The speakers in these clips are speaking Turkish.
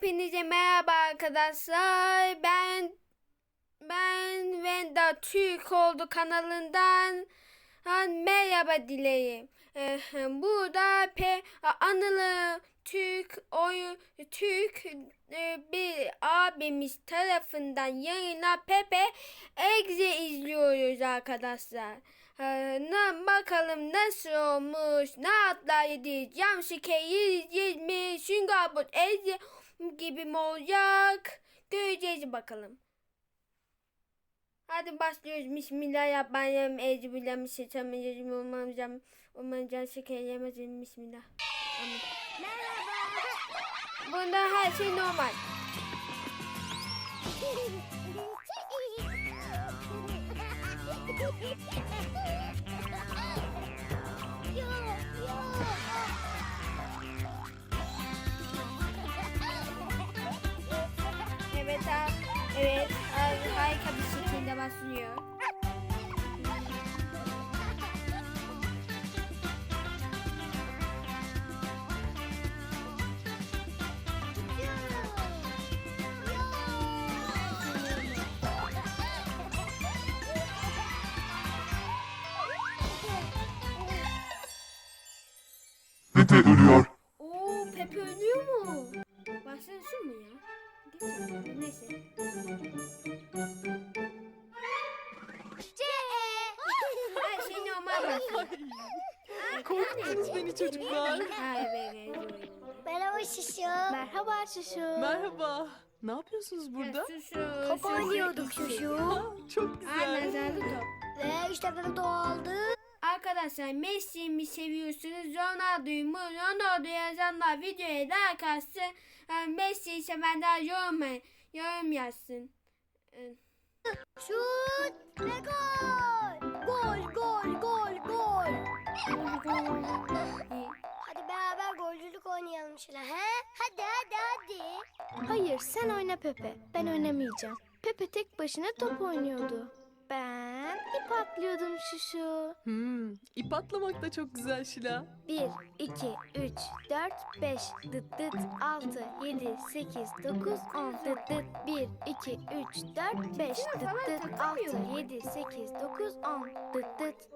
Hepinize merhaba arkadaşlar. Ben ben Venda Türk oldu kanalından ha, merhaba dileyim. Burada P Anılı Türk oyu Türk e, bir abimiz tarafından yayına Pepe Egze izliyoruz arkadaşlar. Ee, bakalım nasıl olmuş, ne atlar yedi, cam şekeri yiyeceğiz mi, bot ezi gibi mi olacak? Göreceğiz bakalım. Hadi başlıyoruz. Bismillahirrahmanirrahim. Euzubillahimineşşeytanirracim. Umarım umarım şeker yemezim. Bismillah. Amin. Bunda her şey normal. Pepe ölüyor. Oo Pepe ölüyor mu? Başlasın mı ya? Neyse. Her şey normal başlıyor. Korkuttunuz beni çocuklar. Ha evet. evet. Merhaba Şişo. Merhaba Şuşu. Merhaba. Ne yapıyorsunuz burada? Şu, şu, Top şu- oynuyorduk şu- Şuşu. Çok Ay güzel. nazarlı top. Ve işte ben doğaldı. Arkadaşlar Messi'yi mi seviyorsunuz? Ronaldo'yu mu? Ronaldo yazanlar videoya like atsın. Ha, Messi'yi sevenler yorum, yorum yazsın. Ee, Şut ve gol. Gol gol gol gol. Hadi beraber golcülük oynayalım Şila. He? Hadi hadi hadi. Hayır sen oyna Pepe. Ben oynamayacağım. Pepe tek başına top oynuyordu. Ben ip atlıyordum Şuşu. Hmm, ip atlamak da çok güzel Şila. 1, 2, 3, 4, 5, dıt dıt, 6, 7, 8, 9, 10, dıt dıt, 1, 2, 3, 4, 5, dıt dıt, 6, 7, 8, 9, 10, dıt dıt.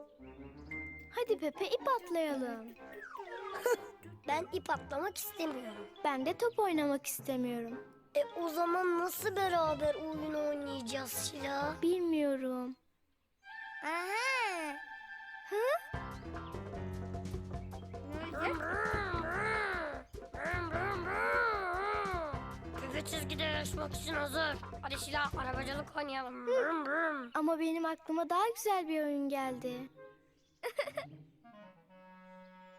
Hadi Pepe ip atlayalım. Ben ip atlamak istemiyorum. Ben de top oynamak istemiyorum. E o zaman nasıl beraber oyun oynayacağız Şila? Bilmiyorum. Aha. Küfe çizgide yarışmak için hazır. Hadi Şila arabacılık oynayalım. Brum brum. Ama benim aklıma daha güzel bir oyun geldi.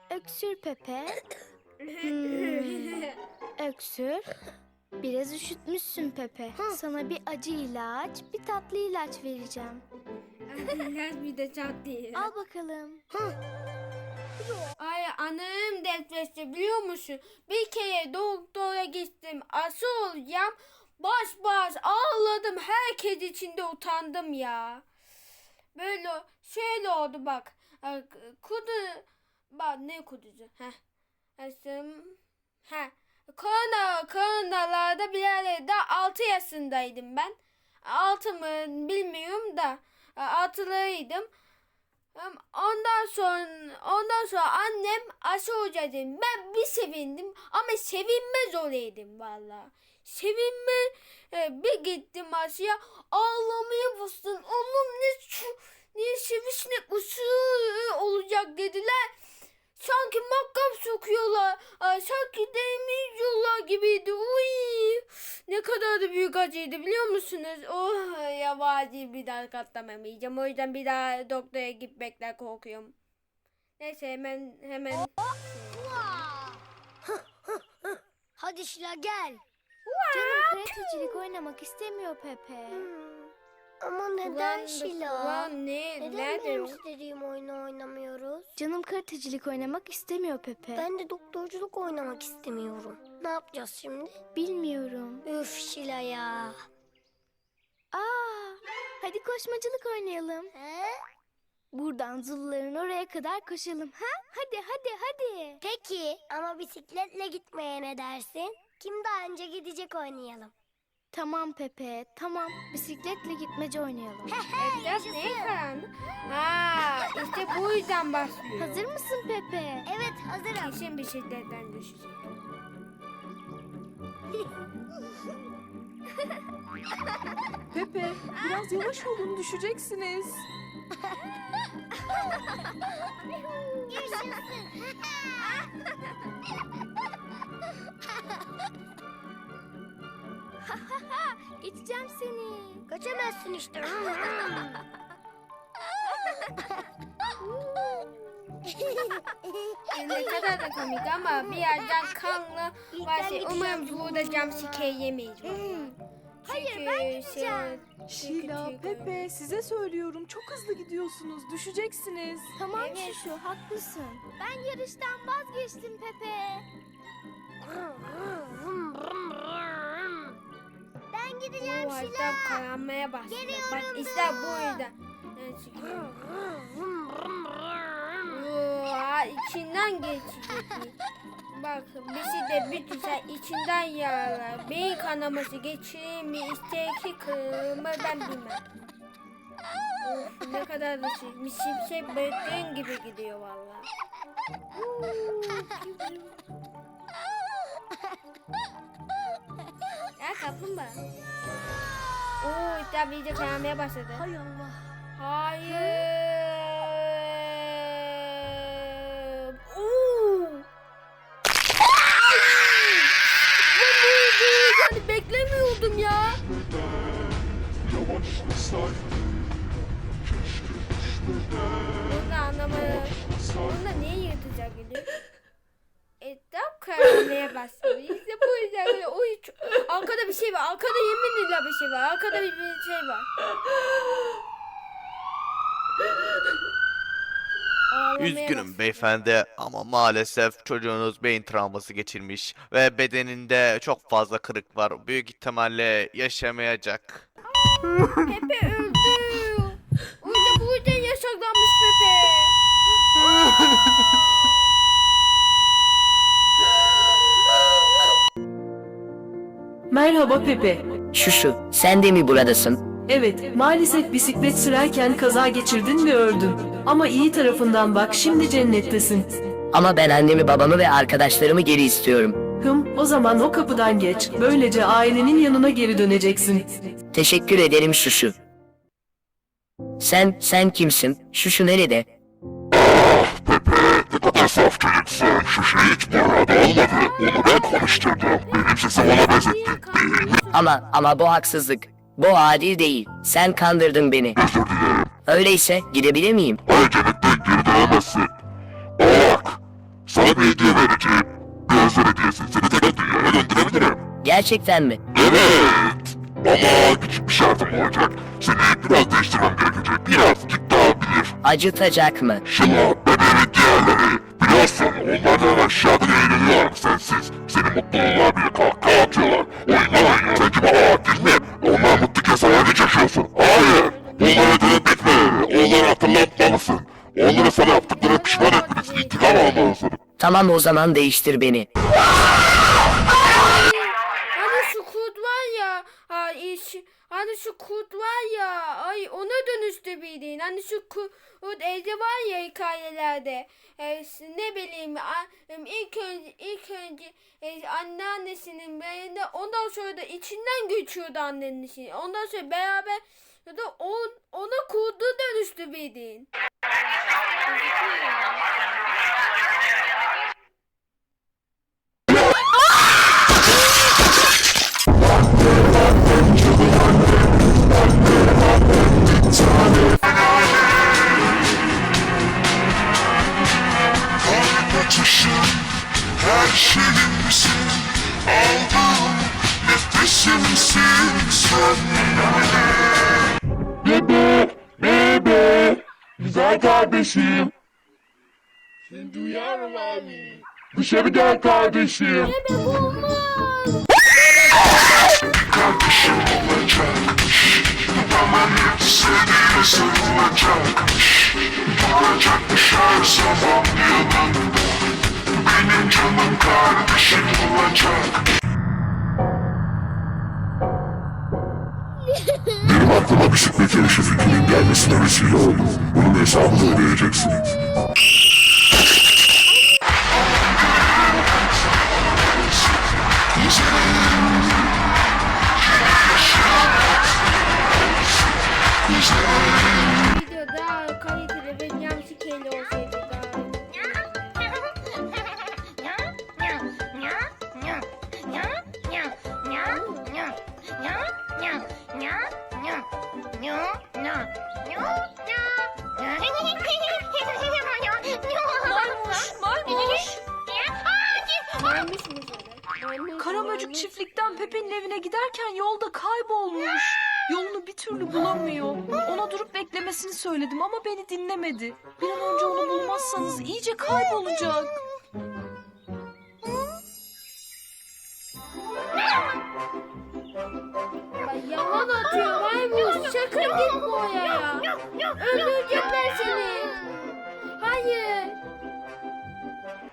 Öksür Pepe. Hmm, Öksür. Biraz üşütmüşsün Pepe. Sana bir acı ilaç, bir tatlı ilaç vereceğim. Biraz bir de çat değil. Al bakalım. Ay anım depresyonu biliyor musun? Bir kere doktora gittim. Asıl olacağım. Baş baş ağladım. Herkes içinde utandım ya. Böyle şöyle oldu bak. Kudu bak ne kuducu? Heh. Asım. Koronalarda bir daha 6 yaşındaydım ben. 6 mı bilmiyorum da 6'lıydım. Em, Ondan sonra ondan sonra annem aşı hoca dedim. Ben bir sevindim ama sevinmez olaydım valla. Sevinme e, bir gittim aşıya ağlamaya bastım. Oğlum ne şu ne sivrisinek usuğu olacak dediler. Sanki makkap sokuyorlar. Ay, sanki demiyorlar gibiydi. Uy, ne kadar da büyük acıydı biliyor musunuz? Oh ya vadi bir daha katlanamayacağım. O yüzden bir daha doktora gitmekten korkuyorum. Neyse hemen hemen. Hadi Şila gel. Canım karatecilik oynamak istemiyor Pepe. Hmm. Ama neden Şila? Ulan ne? Neden Nerede benim istediğim oyunu oynamıyoruz? Canım karatecilik oynamak istemiyor Pepe. Ben de doktorculuk oynamak istemiyorum. Ne yapacağız şimdi? Bilmiyorum. Üf Şila ya. Aa, hadi koşmacılık oynayalım. He? Buradan Zuluların oraya kadar koşalım. Ha? Hadi hadi hadi. Peki ama bisikletle gitmeye ne dersin? Kim daha önce gidecek oynayalım. Tamam Pepe, tamam. Bisikletle gitmece oynayalım. Biraz karanlık? Ha, işte bu yüzden başlıyor. Hazır mısın Pepe? Evet hazırım. Kesin bisikletten düşecek. Pepe biraz yavaş olun düşeceksiniz. Geçeceğim seni. Kaçamazsın işte. Ne kadar da komik ama bir yerden kanlı var şey. Umarım burada jumpscare yemeyiz. Hayır, Çünkü ben gideceğim. şey- Şila, çünkü- Pepe size söylüyorum çok hızlı gidiyorsunuz düşeceksiniz. Tamam Evet. Şuşu, haklısın. Ben yarıştan vazgeçtim Pepe. ben gideceğim Bu Şila. hatta karanmaya başladı. Bak işte bu yüzden. Evet, çünkü- Aa, içinden geçecek. Bak bizi de bir güzel içinden yağlar. Beyin kanaması geçirir mi? İsteki kırımı ben bilmem. Of, ne kadar da şey. Şimşek böğün gibi gidiyor valla. ya kaplumbağa. Oo tabii iyice kaynamaya başladı. Hay Allah. Hayır. Oo. Bu neydi? Yani beklemiyordum ya. Sakin. Bunu anlamadım. Bunda niye yırtacak gibi? E tam kaynamaya başladı. İşte bu yüzden böyle o hiç... Arkada bir şey var. Arkada yeminle bir şey var. Arkada bir, bir şey var. Ağlamaya Üzgünüm beyefendi ama maalesef çocuğunuz beyin travması geçirmiş ve bedeninde çok fazla kırık var. Büyük ihtimalle yaşamayacak. Pepe öldü. O yüzden bu yüzden yasaklanmış Pepe. Merhaba Pepe. Şuşu, sen de mi buradasın? Evet, maalesef bisiklet sürerken kaza geçirdin ve öldün. Ama iyi tarafından bak, şimdi cennettesin. Ama ben annemi babamı ve arkadaşlarımı geri istiyorum. Hım, o zaman o kapıdan geç. Böylece ailenin yanına geri döneceksin. Teşekkür ederim Şuşu. Sen, sen kimsin? Şuşu nerede? Ne kadar saf çocuksun. Şu şey hiç burada olmadı. Onu ben konuşturdum. Benim sesimi ona kandırıyorsun? Ama, ama bu haksızlık. Bu adil değil. Sen kandırdın beni. Özür dilerim. Öyleyse gidebilir miyim? Hayır cennette geri dönemezsin. Bak. Sana bir hediye vereceğim. Özel hediyesi. Seni tekrar dünyaya gönderebilirim. Gerçekten mi? Evet. Ama küçük bir şartım olacak. Seni biraz değiştirmem gerekecek. Birazcık daha bilir. Acıtacak mı? Şıla, bebeğin diğerleri. Biliyorsun onlardan aşağıda eğleniyorlar sensiz. Seni mutluluğa bile kahkaha atıyorlar. Oyna oyna. Sen gibi adil mi? Acı çekiyorsun. Hayır. Bunları dönüp etmeleri. Onları hatırlatmalısın. Onları sana yaptıklarına pişman etmelisin. İntikam almalısın. Tamam o zaman değiştir beni. Hani şu kurt var ya. Ay, iş, hani şu kurt var ya. Ay ona dönüştü bildiğin. Hani şu kurt evde var ya hikayelerde. E, ne bileyim a- ilk önce ilk önce e, anneannesinin belinde ondan sonra da içinden geçiyordu annenin. Ondan sonra beraber ya da on, ona kurdu dönüştü bildiğin. kardeşim. Seni duyuyorum abi Dışarı gel kardeşim. Kardeşim olacakmış Babamın hep sevdiğini sarılacakmış kalacakmış her zaman yanında. Benim canım kardeşim olacak bisiklet yarışı fikrinin gelmesine vesile oldu. Bunun hesabını ödeyeceksiniz. Varmış. çiftlikten Pepe'nin evine giderken yolda kaybolmuş. Yolunu bir türlü bulamıyor. Ona durup beklemesini söyledim ama beni dinlemedi. Bir an önce onu bulmazsanız iyice kaybolacak. Ay, yalan atıyor maymun. Sakın gitme oraya. Öldürecekler seni. Hayır.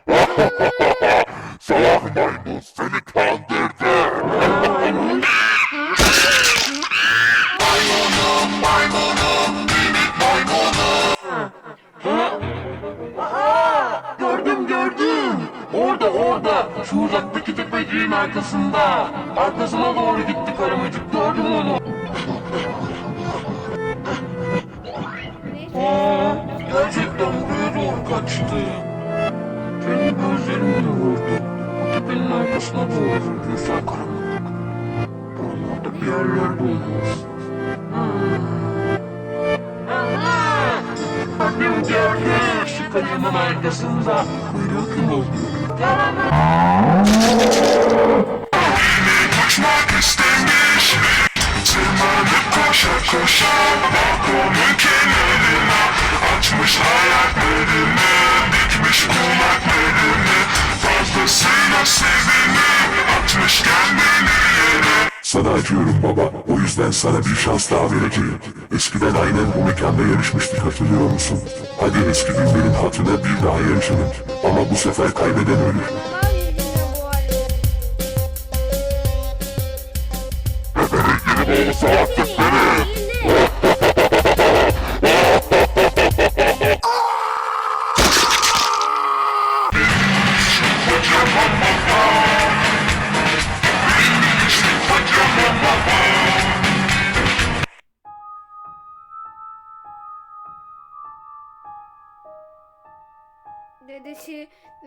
Salak maymun Gözlerimle vurdu. Tepenin arkasına doğru. Sen karamacık. Buralarda bir yerlerde olmaz. Annem geldi. Şu kayanın arkasında. Kuyruğu kımıldıyor. Kaçmak istemiş Tırmanıp koşa koşa Balkonun kenarına Açmış acıyorum baba. O yüzden sana bir şans daha vereceğim. Eskiden aynen bu mekanda yarışmıştık hatırlıyor musun? Hadi eski günlerin hatırına bir daha yarışalım. Ama bu sefer kaybeden ölür. Hale. Yeni bağlısı artık beni.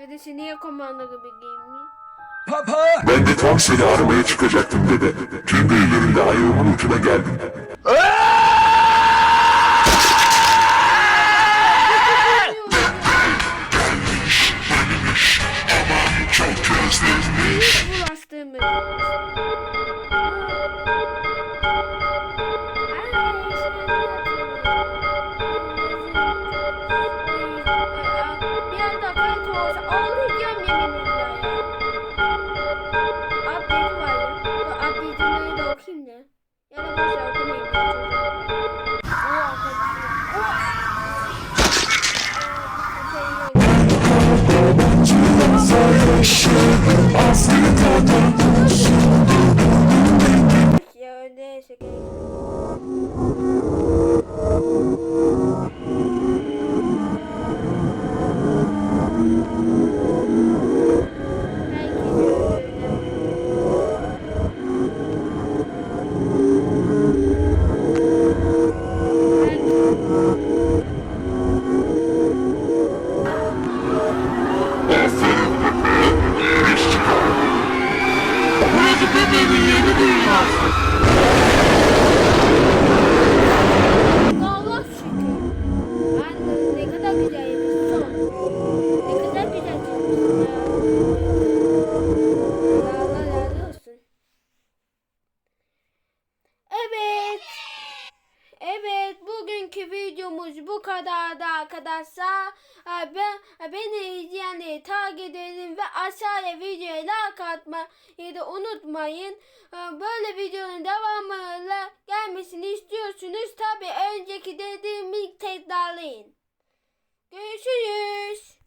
Dedesi, niye komando gibi giyinmiş? Ben de tam seni aramaya çıkacaktım dede. Kendi ellerimle ayağımın ucuna geldim. Da. Ya da boş ver okumayayım. O arkadaşım. Ya neyse. Burası bu kadardı arkadaşlar. Ha, Ben, beni izleyenleri takip edin ve aşağıya videoya like atmayı da unutmayın. Ha, Böyle videonun devamıyla gelmesini istiyorsunuz. Tabi önceki dediğimi tekrarlayın. Görüşürüz.